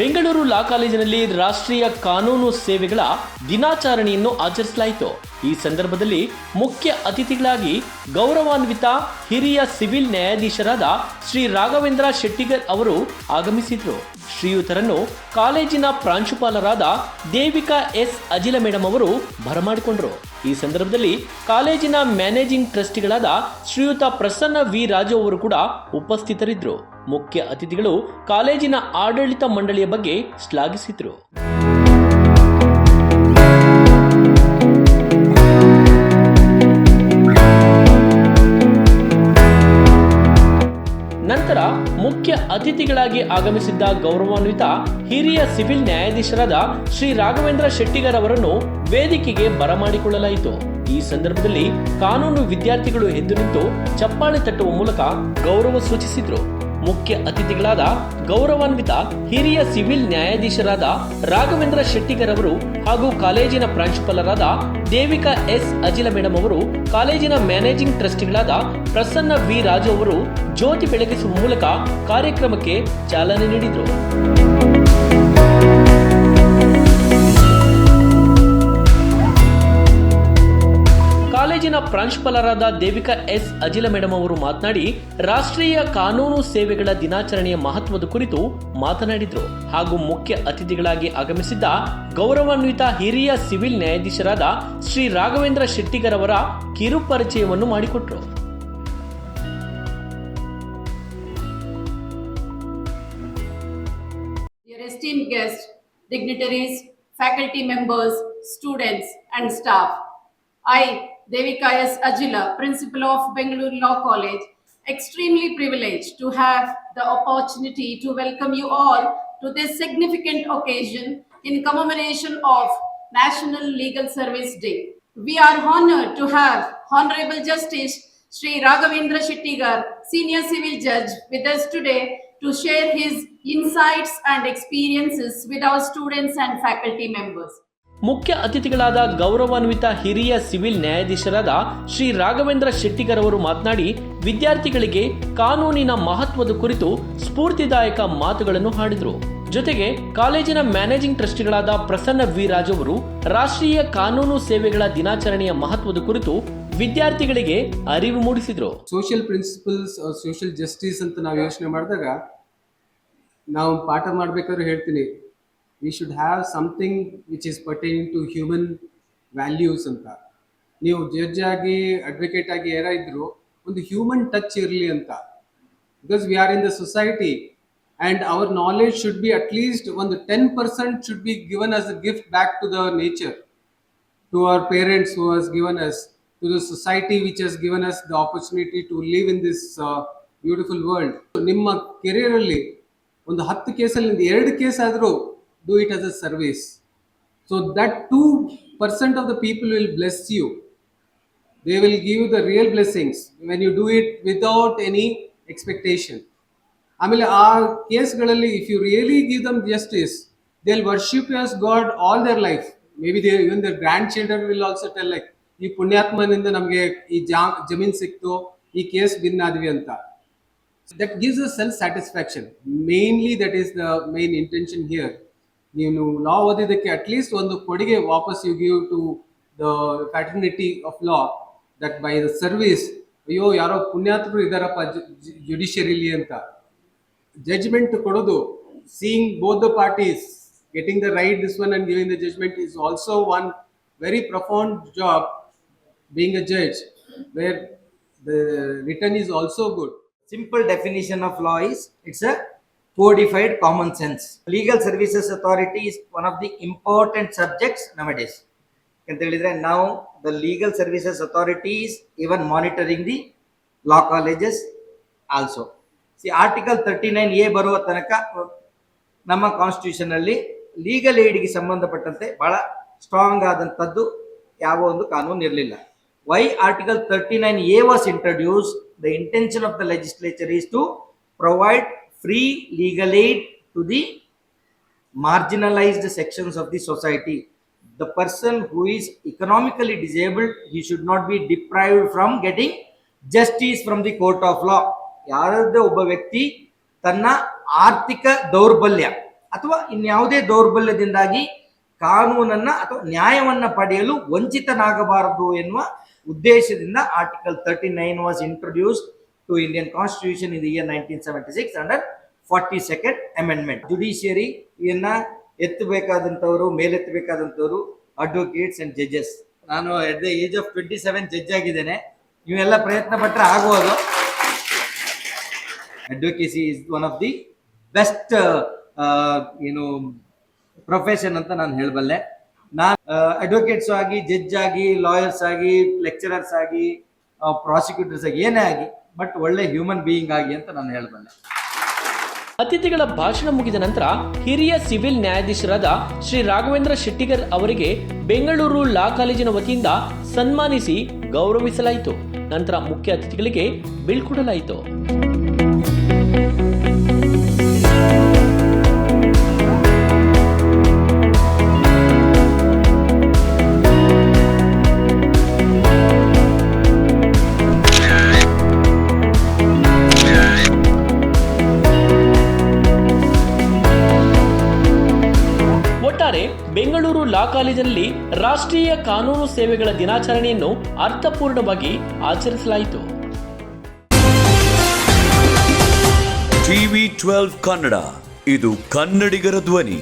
ಬೆಂಗಳೂರು ಲಾ ಕಾಲೇಜಿನಲ್ಲಿ ರಾಷ್ಟ್ರೀಯ ಕಾನೂನು ಸೇವೆಗಳ ದಿನಾಚರಣೆಯನ್ನು ಆಚರಿಸಲಾಯಿತು. ಈ ಸಂದರ್ಭದಲ್ಲಿ ಮುಖ್ಯ ಅತಿಥಿಗಳಾಗಿ ಗೌರವಾನ್ವಿತ ಹಿರಿಯ ಸಿವಿಲ್ ನ್ಯಾಯಾಧೀಶರಾದ ಶ್ರೀ ರಾಘವೇಂದ್ರ ಶೆಟ್ಟಿಗರ್ ಅವರು ಆಗಮಿಸಿದರು. ಶ್ರೀಯುತರನ್ನು ಕಾಲೇಜಿನ ಪ್ರಾಂಶುಪಾಲರಾದ ದೇವಿಕಾ ಎಸ್. ಅಜಿಲ ಮೇಡಂ ಅವರು ಬರಮಾಡಿಕೊಂಡರು. ಈ ಸಂದರ್ಭದಲ್ಲಿ ಕಾಲೇಜಿನ ಮ್ಯಾನೇಜಿಂಗ್ ಟ್ರಸ್ಟಿಗಳಾದ ಶ್ರೀಯುತ ಪ್ರಸನ್ನ ವಿ. ರಾಜು ಅವರು ಕೂಡ ಉಪಸ್ಥಿತರಿದ್ದರು ಮುಖ್ಯ ಅತಿಥಿಗಳು ಕಾಲೇಜಿನ ಆಡಳಿತ ಮಂಡಳಿಯ ಬಗ್ಗೆ ಶ್ಲಾಘಿಸಿದರು. ನಂತರ ಮುಖ್ಯ ಅತಿಥಿಗಳಾಗಿ ಆಗಮಿಸಿದ್ದ ಗೌರವಾನ್ವಿತ ಹಿರಿಯ ಸಿವಿಲ್ ನ್ಯಾಯಾಧೀಶರಾದ ಶ್ರೀ ರಾಘವೇಂದ್ರ ಶೆಟ್ಟಿಗರ್ ಅವರನ್ನು ವೇದಿಕೆಗೆ ಬರಮಾಡಿಕೊಳ್ಳಲಾಯಿತು. ಈ ಸಂದರ್ಭದಲ್ಲಿ ಕಾನೂನು ವಿದ್ಯಾರ್ಥಿಗಳು ಎದ್ದು ನಿಂತು ಚಪ್ಪಾಳೆ ತಟ್ಟುವ ಮೂಲಕ ಗೌರವ ಸೂಚಿಸಿದ್ರು. ಮುಖ್ಯ ಅತಿಥಿಗಳಾದ ಗೌರವಾನ್ವಿತ ಹಿರಿಯ ಸಿವಿಲ್ ನ್ಯಾಯಾಧೀಶರಾದ ರಾಘವೇಂದ್ರ ಶೆಟ್ಟಿಗರ್ ಅವರು ಹಾಗೂ ಕಾಲೇಜಿನ ಪ್ರಾಂಶುಪಾಲರಾದ ದೇವಿಕಾ ಎಸ್ ಅಜಿಲ ಮೇಡಮ್ ಅವರು, ಕಾಲೇಜಿನ ಮ್ಯಾನೇಜಿಂಗ್ ಟ್ರಸ್ಟಿಗಳಾದ ಪ್ರಸನ್ನ ವಿ ರಾಜು ಅವರು ಜ್ಯೋತಿ ಬೆಳಗಿಸುವ ಮೂಲಕ ಕಾರ್ಯಕ್ರಮಕ್ಕೆ ಚಾಲನೆ ನೀಡಿದರು. ಕಾಲೇಜಿನ ಪ್ರಾಂಶುಪಾಲರಾದ ದೇವಿಕಾ ಎಸ್. ಅಜಿಲ ಮೇಡಮ್ ಅವರು ಮಾತನಾಡಿ ರಾಷ್ಟ್ರೀಯ ಕಾನೂನು ಸೇವೆಗಳ ದಿನಾಚರಣೆಯ ಮಹತ್ವದ ಕುರಿತು ಮಾತನಾಡಿದರು ಹಾಗೂ ಮುಖ್ಯ ಅತಿಥಿಗಳಾಗಿ ಆಗಮಿಸಿದ್ದ ಗೌರವಾನ್ವಿತ ಹಿರಿಯ ಸಿವಿಲ್ ನ್ಯಾಯಾಧೀಶರಾದ ಶ್ರೀ ರಾಘವೇಂದ್ರ ಶೆಟ್ಟಿಗರ್ ಅವರ ಕಿರು ಪರಿಚಯವನ್ನು ಮಾಡಿಕೊಟ್ರು dignitaries faculty members students, and staff, I, Devika S. Ajila, Principal of Bengaluru Law College, extremely privileged to have the opportunity to welcome you all to this significant occasion in commemoration of National Legal Service Day. We are honored to have Honorable Justice Sri Raghavendra Shettigar, Senior Civil Judge, with us today to share his insights and experiences with our students and faculty members. ಮುಖ್ಯ ಅತಿಥಿಗಳಾದ ಗೌರವಾನ್ವಿತ ಹಿರಿಯ civil ನ್ಯಾಯಾಧೀಶರಾದ ಶ್ರೀ ರಾಘವೇಂದ್ರ ಶೆಟ್ಟಿಗರ್ ಅವರು ಮಾತನಾಡಿ, ವಿದ್ಯಾರ್ಥಿಗಳಿಗೆ ಕಾನೂನಿನ ಮಹತ್ವದ ಕುರಿತು ಸ್ಫೂರ್ತಿದಾಯಕ ಮಾತುಗಳನ್ನು ಹಾಡಿದರು. ಜೊತೆಗೆ, ಕಾಲೇಜಿನ ಮ್ಯಾನೇಜಿಂಗ್ ಟ್ರಸ್ಟಿಗಳಾದ ಪ್ರಸನ್ನ ವಿ. ಅವರು ರಾಷ್ಟ್ರೀಯ ಕಾನೂನು ಸೇವೆಗಳ ದಿನಾಚರಣೆಯ ಮಹತ್ವದ ಕುರಿತು ವಿದ್ಯಾರ್ಥಿಗಳಿಗೆ ಅರಿವು ಮೂಡಿಸಿದರು. ಸೋಷಿಯಲ್ ಪ್ರಿನ್ಸಿಪಲ್ಸ್, ಸೋಷಿಯಲ್ ಜಸ್ಟಿಸ್ ಅಂತ ನಾವು ಯೋಚನೆ ಮಾಡಿದಾಗ, ನಾವು ಪಾಠ ಮಾಡಬೇಕಾದ್ರೆ ಹೇಳ್ತೀನಿ we should have something which is pertaining to human values ಅಂತ ನೀವು ಜಡ್ಜ್ ಆಗಿ ಅಡ್ವೊಕೇಟ್ ಆಗಿ ಯಾರ ಇದ್ರು ಒಂದು ಹ್ಯೂಮನ್ ಟಚ್ ಇರಲಿ ಅಂತ because we are in the society and our knowledge should be at least ಒಂದು ten percent should be given as a gift back to the nature to our parents who has given us, to the society which has given us the opportunity to live in this uh, beautiful world. ನಿಮ್ಮ career ಅಲ್ಲಿ ಒಂದು ಹತ್ತು ಕೇಸಲ್ಲಿ ಒಂದು ಎರಡು case ಆದರೂ do it as a service so that two percent of the people will bless you they will give the real blessings when you do it without any expectation ಆಮೇಲೆ ಆ ಕೇಸ್ಗಳಲ್ಲಿ if you really give them justice they will worship us god all their life may be they even their grandchildren will also tell like ಈ ಪುಣ್ಯಾತ್ಮನಿಂದ ನಮಗೆ ಈ ಜಾ ಜಮೀನ್ ಸಿಕ್ತು ಈ ಕೇಸ್ ವಿನ್ ಆದ್ವಿ ಅಂತ that gives a self satisfaction mainly that is the main intention here ನೀನು ಲಾ ಓದಿದ್ದಕ್ಕೆ ಅಟ್ಲೀಸ್ಟ್ ಒಂದು ಕೊಡುಗೆ ವಾಪಸ್ you give to the paternity of law that by the service ಅಯ್ಯೋ, ಯಾರೋ ಪುಣ್ಯಾತ್ಮರು ಇದ್ದಾರಪ್ಪ ಜುಡಿಷಿಯರಿಲಿ ಅಂತ. ಜಡ್ಜ್ಮೆಂಟ್ ಕೊಡೋದು seeing both the parties getting the right this one and giving the judgement is also one very profound job being a judge where the return is also good simple definition of law is it's a codified common sense. Legal services authority is one of the important subjects nowadays. Legal services authorities even monitoring the law colleges also see article thirty nine A ಬರುವ ತನಕ ನಮ್ಮ ಕಾನ್ಸ್ಟಿಟ್ಯೂಷನಲ್ಲಿ legal ಏಡ್ಗೆ ಸಂಬಂಧಪಟ್ಟಂತೆ ಬಹಳ strong ಆದಂಥದ್ದು ಯಾವ ಒಂದು ಕಾನೂನು ಇರಲಿಲ್ಲ. Why article thirty nine A was introduce the intention of the legislature is to provide free legal aid to the marginalized sections of the society. The person who is economically disabled, he should not be deprived from getting justice from the court of law. ಯಾರದೇ ಒಬ್ಬ ವ್ಯಕ್ತಿ ತನ್ನ ಆರ್ಥಿಕ ದೌರ್ಬಲ್ಯ ಅಥವಾ ಇನ್ಯಾವುದೇ ದೌರ್ಬಲ್ಯದಿಂದಾಗಿ ಕಾನೂನನ್ನ ಅಥವಾ ನ್ಯಾಯವನ್ನ ಪಡೆಯಲು ವಂಚಿತನಾಗಬಾರದು ಎನ್ನುವ ಉದ್ದೇಶದಿಂದ article thirty nine was introduced to Indian constitution in the year nineteen seventy six under Judiciary ಯನ್ನ ಎತ್ತಬೇಕಾದಂಥವರು, ಮೇಲೆತ್ತಬೇಕಾದಂಥವರು ಅಡ್ವೊಕೇಟ್ಸ್ ಅಂಡ್ ಜಡ್ಜಸ್ ನಾನು at the age of twenty seven judge ಆಗಿದ್ದೇನೆ. ನೀವೆಲ್ಲ ಪ್ರಯತ್ನ ಪಟ್ಟರೆ ಆಗುವುದು advocacy is one of the best ಏನು ಪ್ರೊಫೆಷನ್ ಅಂತ ನಾನು ಹೇಳಬಲ್ಲೆ. ನಾನು ಅಡ್ವೊಕೇಟ್ಸ್ ಆಗಿ ಜಡ್ಜ್ ಆಗಿ ಲಾಯರ್ಸ್ ಆಗಿ ಲೆಕ್ಚರರ್ಸ್ ಆಗಿ ಪ್ರಾಸಿಕ್ಯೂಟರ್ಸ್ ಆಗಿ ಏನೇ ಆಗಿ ಬಟ್ ಒಳ್ಳೆ ಹ್ಯೂಮನ್ ಬೀಯಿಂಗ್ ಆಗಿ ಅಂತ ನಾನು ಹೇಳಬಲ್ಲೆ. ಅತಿಥಿಗಳ ಭಾಷಣ ಮುಗಿದ ನಂತರ ಹಿರಿಯ ಸಿವಿಲ್ ನ್ಯಾಯಾಧೀಶರಾದ ಶ್ರೀ ರಾಘವೇಂದ್ರ ಶೆಟ್ಟಿಗರ್ ಅವರಿಗೆ ಬೆಂಗಳೂರು ಲಾ ಕಾಲೇಜಿನ ವತಿಯಿಂದ ಸನ್ಮಾನಿಸಿ ಗೌರವಿಸಲಾಯಿತು. ನಂತರ ಮುಖ್ಯ ಅತಿಥಿಗಳಿಗೆ ಬೀಳ್ಕೊಡಲಾಯಿತು. ಲಾ ಕಾಲೇಜಿನಲ್ಲಿ ರಾಷ್ಟ್ರೀಯ ಕಾನೂನು ಸೇವೆಗಳ ದಿನಾಚರಣೆಯನ್ನು ಅರ್ಥಪೂರ್ಣವಾಗಿ ಆಚರಿಸಲಾಯಿತು. ಟಿವಿ ಟ್ವೆಲ್ವ್ ಕನ್ನಡ ಇದು ಕನ್ನಡಿಗರ ಧ್ವನಿ.